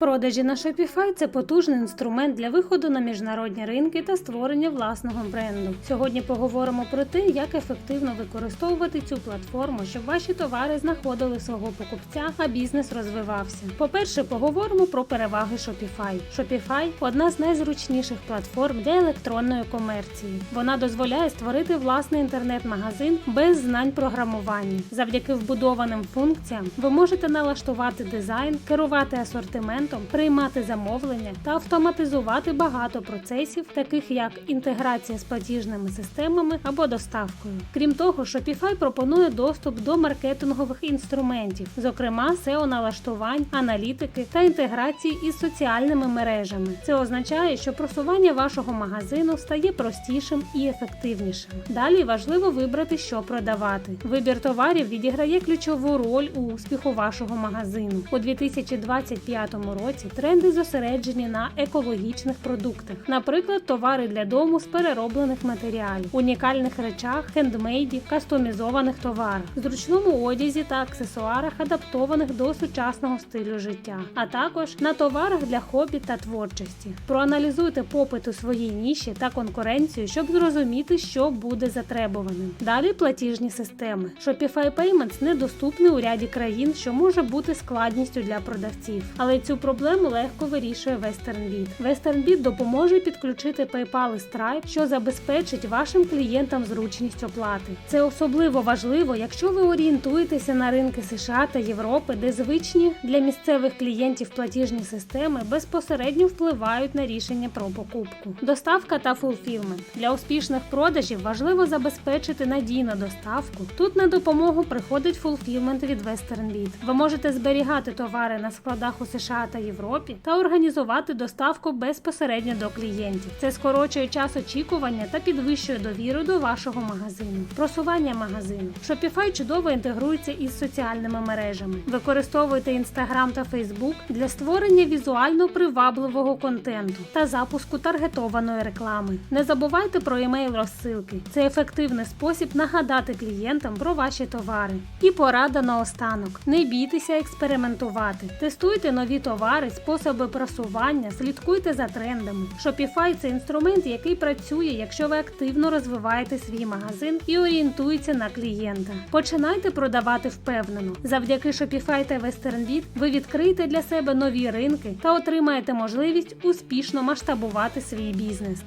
Продажі на Shopify – це потужний інструмент для виходу на міжнародні ринки та створення власного бренду. Сьогодні поговоримо про те, як ефективно використовувати цю платформу, щоб ваші товари знаходили свого покупця, а бізнес розвивався. По-перше, поговоримо про переваги Shopify. Shopify – одна з найзручніших платформ для електронної комерції. Вона дозволяє створити власний інтернет-магазин без знань програмування. Завдяки вбудованим функціям ви можете налаштувати дизайн, керувати асортиментом, приймати замовлення та автоматизувати багато процесів, таких як інтеграція з платіжними системами або доставкою. Крім того, Shopify пропонує доступ до маркетингових інструментів, зокрема SEO налаштувань, аналітики та інтеграції із соціальними мережами. Це означає, що просування вашого магазину стає простішим і ефективнішим. Далі важливо вибрати, що продавати. Вибір товарів відіграє ключову роль у успіху вашого магазину. У 2025 році тренди зосереджені на екологічних продуктах, наприклад, товари для дому з перероблених матеріалів, унікальних речах, хендмейді, кастомізованих товарах, зручному одязі та аксесуарах, адаптованих до сучасного стилю життя, а також на товарах для хобі та творчості. Проаналізуйте попит у своїй ніші та конкуренцію, щоб зрозуміти, що буде затребуваним. Далі платіжні системи. Shopify Payments недоступний у ряді країн, що може бути складністю для продавців, але цю проблему легко вирішує WesternBit. WesternBit допоможе підключити PayPal і Stripe, що забезпечить вашим клієнтам зручність оплати. Це особливо важливо, якщо ви орієнтуєтеся на ринки США та Європи, де звичні для місцевих клієнтів платіжні системи безпосередньо впливають на рішення про покупку. Доставка та фулфілмент для успішних продажів важливо забезпечити надійну доставку. Тут на допомогу приходить фулфілмент від WesternBit. Ви можете зберігати товари на складах у США та Європі та організувати доставку безпосередньо до клієнтів. Це скорочує час очікування та підвищує довіру до вашого магазину. Просування магазину. Shopify чудово інтегрується із соціальними мережами. Використовуйте Instagram та Facebook для створення візуально привабливого контенту та запуску таргетованої реклами. Не забувайте про емейл розсилки. Це ефективний спосіб нагадати клієнтам про ваші товари. І порада наостанок: не бійтеся експериментувати. Тестуйте нові товари, способи просування, слідкуйте за трендами. Shopify – це інструмент, який працює, якщо ви активно розвиваєте свій магазин і орієнтуєте на клієнта. Починайте продавати впевнено. Завдяки Shopify та WesternBit ви відкриєте для себе нові ринки та отримаєте можливість успішно масштабувати свій бізнес.